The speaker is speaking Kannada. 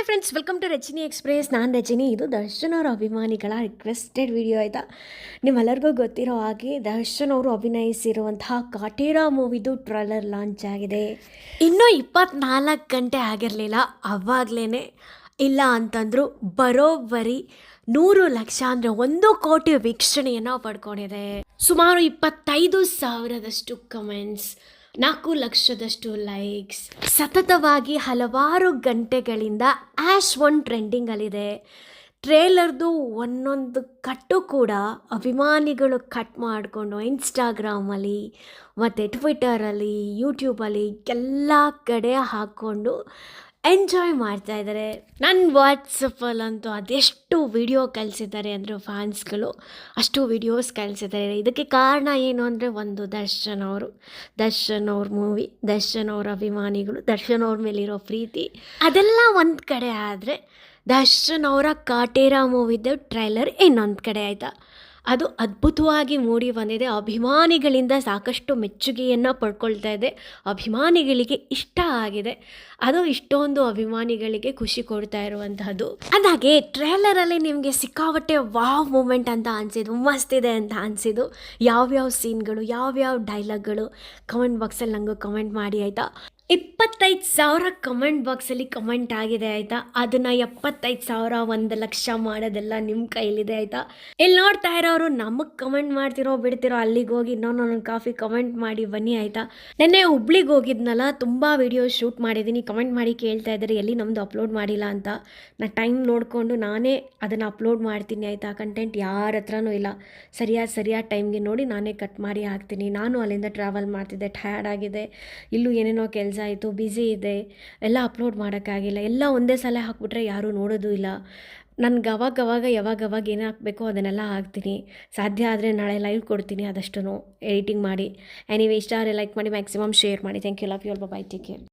Hi friends welcome to Rachini express ನಾನು ರಚಿನಿ ಇದು ದರ್ಶನ್ ಅವರ ಅಭಿಮಾನಿಗಳ ರಿಕ್ವೆಸ್ಟೆಡ್ ವಿಡಿಯೋ ಆಯಿತಾ? ನಿಮ್ಮೆಲ್ಲರಿಗೂ ಗೊತ್ತಿರೋ ಹಾಗೆ ದರ್ಶನ್ ಅವರು ಅಭಿನಯಿಸಿರುವಂತಹ ಕಾಟೇರಾ ಮೂವಿದು ಟ್ರೈಲರ್ ಲಾಂಚ್ ಆಗಿದೆ. ಇನ್ನೂ ಇಪ್ಪತ್ನಾಲ್ಕು ಗಂಟೆ ಆಗಿರಲಿಲ್ಲ ಅವಾಗಲೇ ಇಲ್ಲ ಅಂತಂದ್ರು ಬರೋಬ್ಬರಿ ನೂರು ಲಕ್ಷ ಅಂದರೆ ಒಂದು ಕೋಟಿ ವೀಕ್ಷಣೆಯನ್ನು ಪಡ್ಕೊಂಡಿದೆ. ಸುಮಾರು ಇಪ್ಪತ್ತೈದು ಸಾವಿರದಷ್ಟು ಕಮೆಂಟ್ಸ್ ನಾಲ್ಕು ಲಕ್ಷದಷ್ಟು ಲೈಕ್ಸ್. ಸತತವಾಗಿ ಹಲವಾರು ಗಂಟೆಗಳಿಂದ ಆ್ಯಶ್ ಒನ್ ಟ್ರೆಂಡಿಂಗಲ್ಲಿದೆ. ಟ್ರೇಲರ್ದು ಒಂದೊಂದು ಕಟ್ಟು ಕೂಡ ಅಭಿಮಾನಿಗಳು ಕಟ್ ಮಾಡಿಕೊಂಡು ಇನ್ಸ್ಟಾಗ್ರಾಮಲ್ಲಿ ಮತ್ತು ಟ್ವಿಟರಲ್ಲಿ, ಯೂಟ್ಯೂಬಲ್ಲಿ ಎಲ್ಲ ಕಡೆ ಹಾಕ್ಕೊಂಡು ಎಂಜಾಯ್ ಮಾಡ್ತಾ ಇದ್ದಾರೆ. ನನ್ನ ವಾಟ್ಸಪ್ಪಲ್ಲಂತೂ ಅದೆಷ್ಟು ವಿಡಿಯೋ ಕಳಿಸಿದ್ದಾರೆ ಅಂದರೆ ಫ್ಯಾನ್ಸ್ಗಳು ಅಷ್ಟು ವಿಡಿಯೋಸ್ ಕಳಿಸಿದ್ದಾರೆ. ಇದಕ್ಕೆ ಕಾರಣ ಏನು ಅಂದರೆ ಒಂದು ದರ್ಶನ್ ಅವರು. ದರ್ಶನ್ ಅವ್ರ ಮೂವಿ ದರ್ಶನ್ ಅವ್ರ ಅಭಿಮಾನಿಗಳು, ದರ್ಶನ್ ಅವ್ರ ಮೇಲಿರೋ ಪ್ರೀತಿ. ಅದೆಲ್ಲ ಒಂದು ಕಡೆ ಆದರೆ ದರ್ಶನ್ ಅವರ ಕಾಟೇರ ಮೂವಿದು ಟ್ರೈಲರ್ ಇನ್ನೊಂದು ಕಡೆ ಆಯಿತಾ? ಅದು ಅದ್ಭುತವಾಗಿ ಮೂಡಿ ಬಂದಿದೆ. ಅಭಿಮಾನಿಗಳಿಂದ ಸಾಕಷ್ಟು ಮೆಚ್ಚುಗೆಯನ್ನು ಪಡ್ಕೊಳ್ತಾ ಇದೆ. ಅಭಿಮಾನಿಗಳಿಗೆ ಇಷ್ಟ ಆಗಿದೆ. ಅದು ಇಷ್ಟೊಂದು ಅಭಿಮಾನಿಗಳಿಗೆ ಖುಷಿ ಕೊಡ್ತಾ ಇರುವಂತಹದ್ದು. ಅದಾಗೆ ಟ್ರೇಲರಲ್ಲಿ ನಿಮಗೆ ಸಿಕ್ಕಾಪಟ್ಟೆ ವಾವ್ ಮೂಮೆಂಟ್ ಅಂತ ಅನಿಸಿದ್ದು ಮಸ್ತಿದೆ ಅಂತ ಅನಿಸಿದ್ದು. ಯಾವ್ಯಾವ ಸೀನ್ಗಳು, ಯಾವ್ಯಾವ ಡೈಲಾಗ್ಗಳು? ಕಮೆಂಟ್ ಬಾಕ್ಸಲ್ಲಿ ನನಗೂ ಕಮೆಂಟ್ ಮಾಡಿ ಆಯಿತಾ? ಇಪ್ಪತ್ತೈದು ಸಾವಿರ ಕಮೆಂಟ್ ಬಾಕ್ಸಲ್ಲಿ ಕಮೆಂಟ್ ಆಗಿದೆ ಆಯಿತಾ? ಅದನ್ನು ಎಪ್ಪತ್ತೈದು ಸಾವಿರ ಒಂದು ಲಕ್ಷ ಮಾಡೋದೆಲ್ಲ ನಿಮ್ಮ ಕೈಲಿದೆ ಆಯಿತಾ? ಇಲ್ಲಿ ನೋಡ್ತಾ ಇರೋರು, ನಮಗೆ ಕಮೆಂಟ್ ಮಾಡ್ತಿರೋ ಬಿಡ್ತಿರೋ, ಅಲ್ಲಿಗೆ ಹೋಗಿ ಇನ್ನೊಂದು ನನ್ನ ಕಾಫಿ ಕಮೆಂಟ್ ಮಾಡಿ ಬನ್ನಿ ಆಯಿತಾ? ನೆನ್ನೆ ಹುಬ್ಳಿಗೆ ಹೋಗಿದ್ನಲ್ಲ, ತುಂಬ ವಿಡಿಯೋ ಶೂಟ್ ಮಾಡಿದ್ದೀನಿ ಕಮೆಂಟ್ ಮಾಡಿ ಕೇಳ್ತಾ ಇದ್ದಾರೆ, ಎಲ್ಲಿ ನಮ್ಮದು ಅಪ್ಲೋಡ್ ಮಾಡಿಲ್ಲ ಅಂತ. ನಾನು ಟೈಮ್ ನೋಡಿಕೊಂಡು ನಾನೇ ಅದನ್ನು ಅಪ್ಲೋಡ್ ಮಾಡ್ತೀನಿ ಆಯಿತಾ? ಕಂಟೆಂಟ್ ಯಾರ ಹತ್ರನೂ ಇಲ್ಲ. ಸರಿಯಾದ ಸರಿಯಾದ ಟೈಮ್ಗೆ ನೋಡಿ ನಾನೇ ಕಟ್ ಮಾಡಿ ಹಾಕ್ತೀನಿ. ನಾನು ಅಲ್ಲಿಂದ ಟ್ರಾವೆಲ್ ಮಾಡ್ತಿದ್ದೆ, ಟಯರ್ಡ್ ಆಗಿದೆ. ಇಲ್ಲೂ ಏನೇನೋ ಕೆಲಸ ಆಯಿತು ಬ್ಯುಸಿ ಇದೆ. ಎಲ್ಲ ಅಪ್ಲೋಡ್ ಮಾಡೋಕ್ಕಾಗಿಲ್ಲ. ಎಲ್ಲ ಒಂದೇ ಸಲ ಹಾಕ್ಬಿಟ್ರೆ ಯಾರೂ ನೋಡೋದು ಇಲ್ಲ. ನನ್ಗೆ ಯಾವಾಗ ಅವಾಗ ಏನು ಹಾಕಬೇಕೋ ಅದನ್ನೆಲ್ಲ ಹಾಕ್ತೀನಿ. ಸಾಧ್ಯ ಆದರೆ ನಾಳೆ ಲೈವ್ ಕೊಡ್ತೀನಿ ಅದಷ್ಟು ಎಡಿಟಿಂಗ್ ಮಾಡಿ. ಎನಿವೇ ಇಷ್ಟ ಆದರೆ ಲೈಕ್ ಮಾಡಿ ಮ್ಯಾಕ್ಸಿಮಮ್ ಶೇರ್ ಮಾಡಿ. ಥ್ಯಾಂಕ್ ಯು ಲವ್ ಯು ಅಲ್ಬಾ ಬೈ ಟೇಕ್ ಕೇರ್